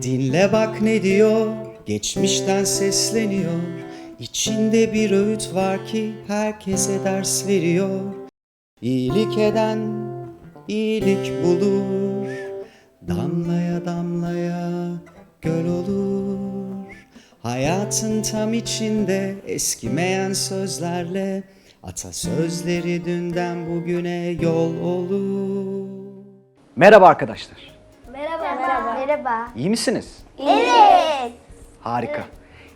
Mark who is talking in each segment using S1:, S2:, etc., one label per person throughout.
S1: Dinle bak ne diyor, geçmişten sesleniyor. İçinde bir öğüt var ki herkese ders veriyor. İyilik eden iyilik bulur. Damlaya damlaya göl olur. Hayatın tam içinde eskimeyen sözlerle atasözleri dünden bugüne yol olur. Merhaba arkadaşlar.
S2: Merhaba.
S1: İyi misiniz?
S2: Evet.
S1: Harika.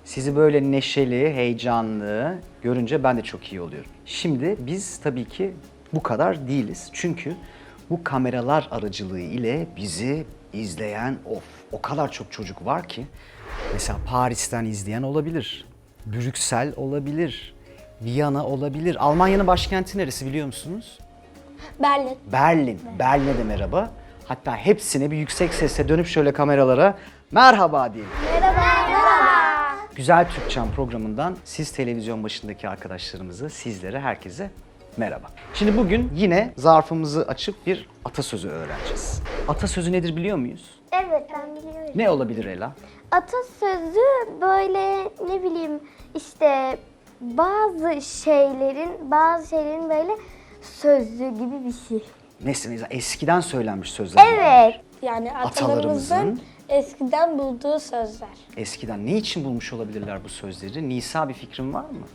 S1: Sizi böyle neşeli, heyecanlı görünce ben de çok iyi oluyorum. Şimdi biz tabii ki bu kadar değiliz. Çünkü bu kameralar aracılığı ile bizi izleyen of o kadar çok çocuk var ki. Mesela Paris'ten izleyen olabilir. Brüksel olabilir. Viyana olabilir. Almanya'nın başkenti neresi biliyor musunuz?
S2: Berlin.
S1: Berlin. Berlin'e de merhaba. Hatta hepsine bir yüksek sesle dönüp şöyle kameralara merhaba diyelim.
S2: Merhaba. Merhaba.
S1: Güzel Türkçem programından siz televizyon başındaki arkadaşlarımızı, sizlere, herkese merhaba. Şimdi bugün yine zarfımızı açıp bir atasözü öğreneceğiz. Atasözü nedir biliyor muyuz?
S2: Evet ben biliyorum.
S1: Ne olabilir Ela?
S2: Atasözü böyle ne bileyim işte bazı şeylerin bazı şeylerin böyle sözlü gibi bir şey.
S1: Mesela eskiden söylenmiş sözler.
S2: Evet.
S3: Yani
S1: Atalarımızın
S3: atalarımızın eskiden bulduğu sözler.
S1: Eskiden ne için bulmuş olabilirler bu sözleri? Nisa bir fikrin var mı?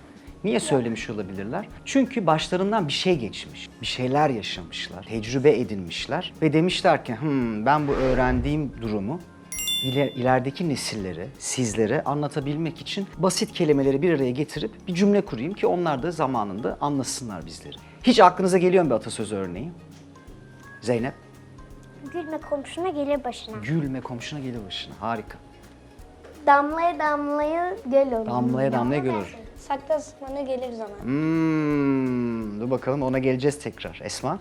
S1: Niye söylemiş olabilirler? Çünkü başlarından bir şey geçmiş. Bir şeyler yaşamışlar, tecrübe edinmişler ve demişler ki "Hmm, ben bu öğrendiğim durumu iler- ilerideki nesillere, sizlere anlatabilmek için basit kelimeleri bir araya getirip bir cümle kurayım ki onlar da zamanında anlasınlar bizleri. Hiç aklınıza geliyor mu bir atasözü örneği? Zeynep,
S2: Gülme komşuna gelir başına.
S1: gülme komşuna gelir başına. Harika.
S2: Damlaya damlaya göl olur.
S1: Damlaya damlaya görür.
S3: Sakla sıkmanı gelir zaman.
S1: Hmm, dur bakalım ona geleceğiz tekrar. Esma,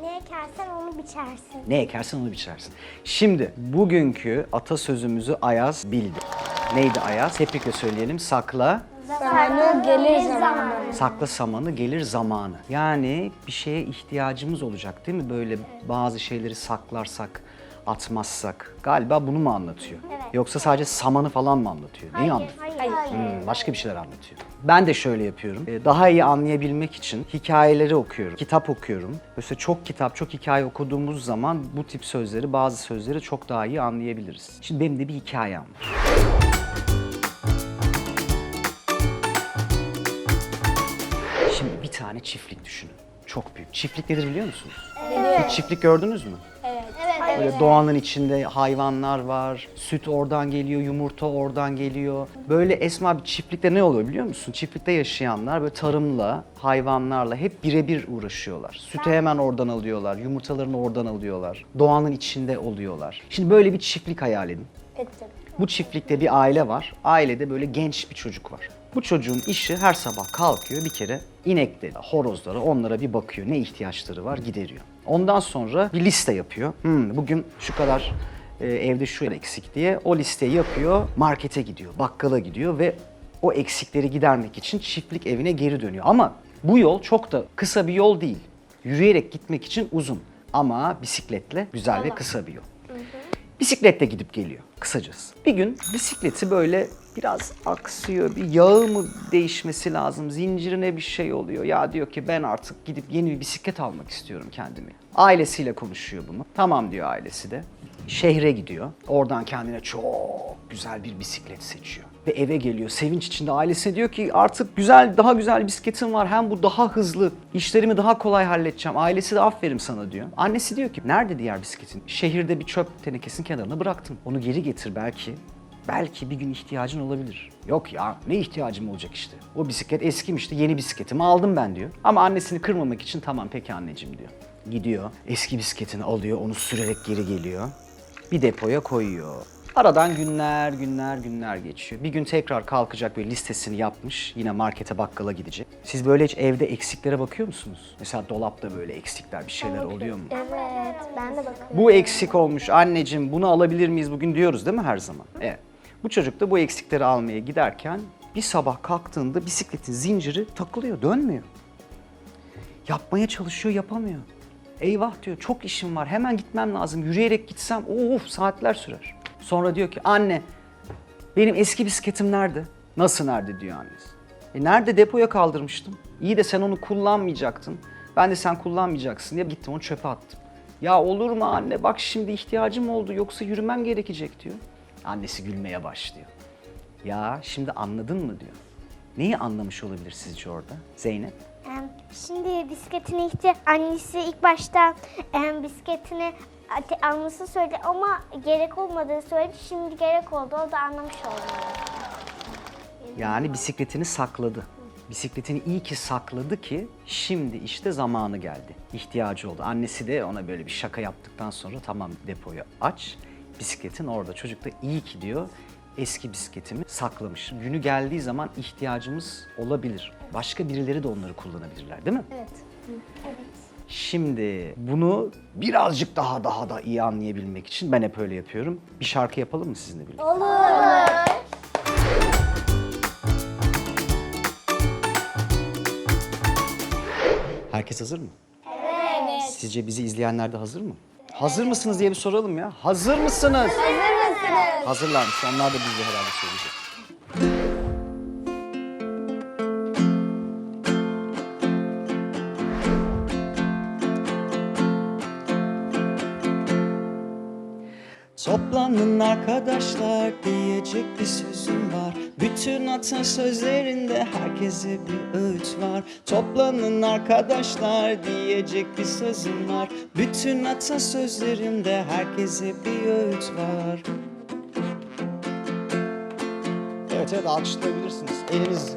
S2: Ne ekersen onu biçersin.
S1: ne ekersen onu biçersin. Şimdi bugünkü atasözümüzü Ayaz bildi. Neydi Ayaz? Hep birlikte söyleyelim. Sakla,
S3: Zamanı gelir zaman.
S1: sakla samanı gelir zamanı. Yani bir şeye ihtiyacımız olacak değil mi? Böyle bazı şeyleri saklarsak, atmazsak. Galiba bunu mu anlatıyor? Yoksa sadece samanı falan mı anlatıyor? Neyi anlatıyor?
S2: Hayır. Hayır.
S1: Hmm, başka bir şeyler anlatıyor. Ben de şöyle yapıyorum. Ee, Daha iyi anlayabilmek için hikayeleri okuyorum. Kitap okuyorum. Mesela çok kitap, çok hikaye okuduğumuz zaman bu tip sözleri, bazı sözleri çok daha iyi anlayabiliriz. Şimdi benim de bir hikayem var. Şimdi bir tane çiftlik düşünün. Çok büyük. Çiftlik nedir biliyor musunuz? Hiç çiftlik gördünüz mü?
S3: Evet.
S1: Böyle doğanın içinde hayvanlar var, süt oradan geliyor, yumurta oradan geliyor. Böyle Esma bir çiftlikte ne oluyor biliyor musun? Çiftlikte yaşayanlar böyle tarımla, hayvanlarla hep birebir uğraşıyorlar. Sütü hemen oradan alıyorlar, yumurtalarını oradan alıyorlar. Doğanın içinde oluyorlar. Şimdi böyle bir çiftlik hayal edin.
S3: Ettim.
S1: Bu çiftlikte bir aile var. Ailede böyle genç bir çocuk var. Bu çocuğun işi her sabah kalkıyor bir kere inekleri, horozları onlara bir bakıyor. Ne ihtiyaçları var gideriyor. Ondan sonra bir liste yapıyor. Hmm, bugün şu kadar e, evde şu eksik diye o listeyi yapıyor. Markete gidiyor, bakkala gidiyor ve o eksikleri gidermek için çiftlik evine geri dönüyor. Ama bu yol çok da kısa bir yol değil. Yürüyerek gitmek için uzun ama bisikletle güzel ve kısa bir yol. Bisikletle gidip geliyor kısacası. Bir gün bisikleti böyle biraz aksıyor. Bir yağı mı değişmesi lazım? Zincirine bir şey oluyor. Ya diyor ki ben artık gidip yeni bir bisiklet almak istiyorum kendime. Ailesiyle konuşuyor bunu. Tamam diyor ailesi de. Şehre gidiyor. Oradan kendine çok güzel bir bisiklet seçiyor. Ve eve geliyor. Sevinç içinde ailesine diyor ki artık güzel, daha güzel bisikletim var. Hem bu daha hızlı. işlerimi daha kolay halledeceğim. Ailesi de aferin sana diyor. Annesi diyor ki nerede diğer bisikletin? Şehirde bir çöp tenekesinin kenarına bıraktım. Onu geri getir belki. Belki bir gün ihtiyacın olabilir. Yok ya ne ihtiyacım olacak işte. O bisiklet eskimişti yeni bisikletimi aldım ben diyor. Ama annesini kırmamak için tamam peki anneciğim diyor. Gidiyor eski bisikletini alıyor onu sürerek geri geliyor. Bir depoya koyuyor. Aradan günler günler günler geçiyor. Bir gün tekrar kalkacak böyle listesini yapmış. Yine markete bakkala gidecek. Siz böyle hiç evde eksiklere bakıyor musunuz? Mesela dolapta böyle eksikler bir şeyler oluyor mu?
S2: Evet. Ben de bakıyorum.
S1: Bu eksik olmuş anneciğim bunu alabilir miyiz bugün diyoruz değil mi her zaman? Evet. Bu çocuk da bu eksikleri almaya giderken bir sabah kalktığında bisikletin zinciri takılıyor, dönmüyor. Yapmaya çalışıyor, yapamıyor. Eyvah diyor, çok işim var, hemen gitmem lazım. Yürüyerek gitsem, of saatler sürer. Sonra diyor ki anne benim eski bisikletim nerede? Nasıl nerede diyor annesi. E nerede depoya kaldırmıştım. İyi de sen onu kullanmayacaktın. Ben de sen kullanmayacaksın diye gittim onu çöpe attım. Ya olur mu anne bak şimdi ihtiyacım oldu yoksa yürümem gerekecek diyor. Annesi gülmeye başlıyor. Ya şimdi anladın mı diyor. Neyi anlamış olabilir sizce orada Zeynep?
S2: Şimdi bisikletine ihtiyaç annesi ilk başta bisikletini almasını söyledi ama gerek olmadığını söyledi. Şimdi gerek oldu. O da anlamış oldu.
S1: Yani bisikletini sakladı. Bisikletini iyi ki sakladı ki şimdi işte zamanı geldi. İhtiyacı oldu. Annesi de ona böyle bir şaka yaptıktan sonra tamam depoyu aç. Bisikletin orada. Çocuk da iyi ki diyor eski bisikletimi saklamış. Günü geldiği zaman ihtiyacımız olabilir. Başka birileri de onları kullanabilirler değil mi?
S3: Evet.
S1: Şimdi bunu birazcık daha daha da iyi anlayabilmek için ben hep öyle yapıyorum. Bir şarkı yapalım mı sizinle birlikte? Herkes hazır mı? Evet. Sizce bizi izleyenler de hazır mı? Hazır mısınız diye bir soralım ya. Hazır mısınız?
S3: Hazır mısınız?
S1: Hazırlarmış. Onlar da bizle herhalde söyleyecek. Toplanın arkadaşlar diyecek bir sözüm var Bütün atasözlerinde herkese bir öğüt var Toplanın arkadaşlar diyecek bir sözüm var Bütün atasözlerinde herkese bir öğüt var Evet evet alkışlayabilirsiniz. Eliniz.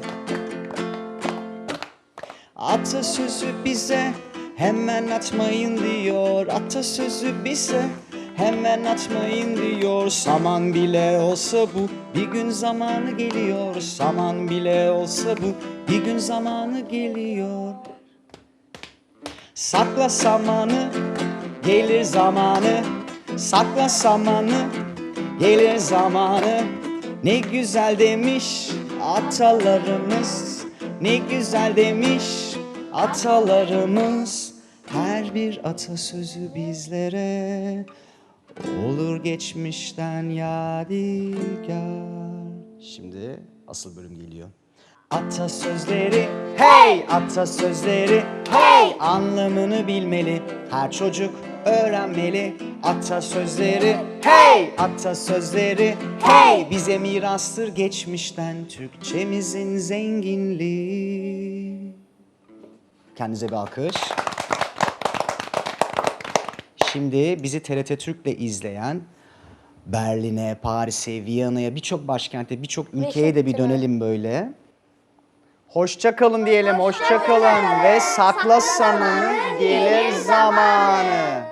S1: Atasözü bize hemen atmayın diyor. Atasözü bize hemen atmayın diyor. Saman bile olsa bu bir gün zamanı geliyor. Saman bile olsa bu bir gün zamanı geliyor. Sakla samanı, gelir zamanı. Sakla samanı, gelir zamanı. Ne güzel demiş atalarımız. Ne güzel demiş atalarımız. Her bir atasözü bizlere olur geçmişten yadigar. Şimdi asıl bölüm geliyor. Atasözleri hey! atasözleri hey! Anlamını bilmeli. Her çocuk öğrenmeli. Atasözleri hey! atasözleri hey! Bize mirastır geçmişten. Türkçemizin zenginliği. Kendinize bir alkış. Şimdi bizi TRT Türk'le izleyen Berlin'e, Paris'e, Viyana'ya, birçok başkente, birçok ülkeye de bir dönelim böyle. Hoşça kalın diyelim, hoşça kalın ve sakla samanı gelir zamanı.